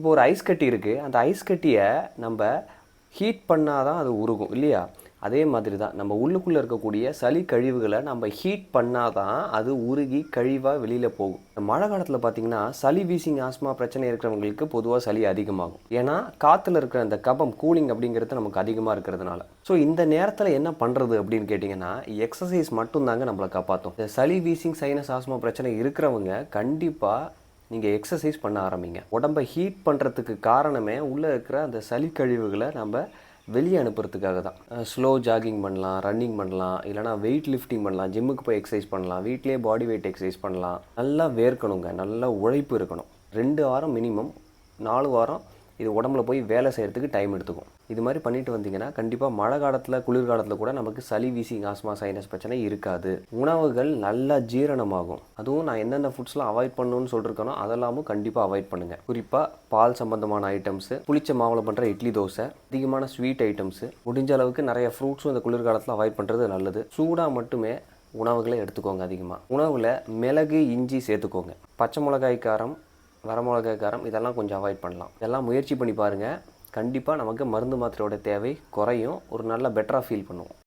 இப்போ ஒரு ஐஸ் கட்டி இருக்குது அந்த ஐஸ் கட்டியை நம்ம ஹீட் பண்ணால் தான் அது உருகும் இல்லையா? அதே மாதிரி தான் நம்ம உள்ளுக்குள்ளே இருக்கக்கூடிய சளி கழிவுகளை நம்ம ஹீட் பண்ணால் தான் அது உருகி கழிவாக வெளியில் போகும். மழை காலத்தில் பார்த்தீங்கன்னா சளி வீசிங் ஆஸ்மா பிரச்சனை இருக்கிறவங்களுக்கு பொதுவாக சளி அதிகமாகும். ஏன்னா காற்றுல இருக்கிற அந்த கபம் கூலிங் அப்படிங்கிறது நமக்கு அதிகமாக இருக்கிறதுனால. ஸோ இந்த நேரத்தில் என்ன பண்ணுறது அப்படின்னு கேட்டிங்கன்னா எக்ஸசைஸ் மட்டும்தாங்க நம்மளை காப்பாற்றும் இந்த சளி வீசிங் சைனஸ் ஆஸ்மா பிரச்சனை இருக்கிறவங்க கண்டிப்பாக நீங்கள் எக்ஸசைஸ் பண்ண ஆரம்பிங்க. உடம்பை ஹீட் பண்ணுறதுக்கு காரணமே உள்ளே இருக்கிற அந்த சளி கழிவுகளை நம்ம வெளியே அனுப்புறதுக்காக தான். ஸ்லோ ஜாகிங் பண்ணலாம் ரன்னிங் பண்ணலாம் இல்லைனா வெயிட் லிஃப்டிங் பண்ணலாம் ஜிம்முக்கு போய் எக்ஸசைஸ் பண்ணலாம் வீட்லேயே பாடி வெயிட் எக்ஸசைஸ் பண்ணலாம். நல்லா வேர்க்கணுங்க நல்லா உழைப்பு இருக்கணும். ரெண்டு வாரம் மினிமம் நாலு வாரம் இது உடம்புல போய் வேலை செய்கிறதுக்கு டைம் எடுத்துக்கும். இது மாதிரி பண்ணிட்டு வந்தீங்கன்னா கண்டிப்பாக மழை காலத்தில் குளிர்காலத்தில் கூட நமக்கு சளி வீசி ஆஸ்மா சைனஸ் பிரச்சனை இருக்காது. உணவுகள் நல்லா ஜீரணமாகும். அதுவும் நான் என்னென்ன ஃபுட்ஸ்லாம் அவாய்ட் பண்ணணும்னு சொல்லியிருக்கேனோ அதெல்லாமும் கண்டிப்பாக அவாய்ட் பண்ணுங்கள் குறிப்பாக பால் சம்பந்தமான ஐட்டம்ஸு புளிச்ச மாவில் பண்ணுற இட்லி தோசை அதிகமான ஸ்வீட் ஐட்டம்ஸு முடிஞ்ச அளவுக்கு நிறைய ஃப்ரூட்ஸும் இந்த குளிர்காலத்தில் அவாய்ட் பண்ணுறது நல்லது. சூடாக மட்டுமே உணவுகளை எடுத்துக்கோங்க அதிகமாக உணவில் மிளகு இஞ்சி சேர்த்துக்கோங்க. பச்சை மிளகாய் காரம் வரமிளகா காரம் இதெல்லாம் கொஞ்சம் அவாய்ட் பண்ணலாம். இதெல்லாம் முயற்சி பண்ணி பாருங்கள் கண்டிப்பாக நமக்கு மருந்து மாத்திரையோட தேவை குறையும். ஒரு நல்ல பெட்டராக ஃபீல் பண்ணுவோம்.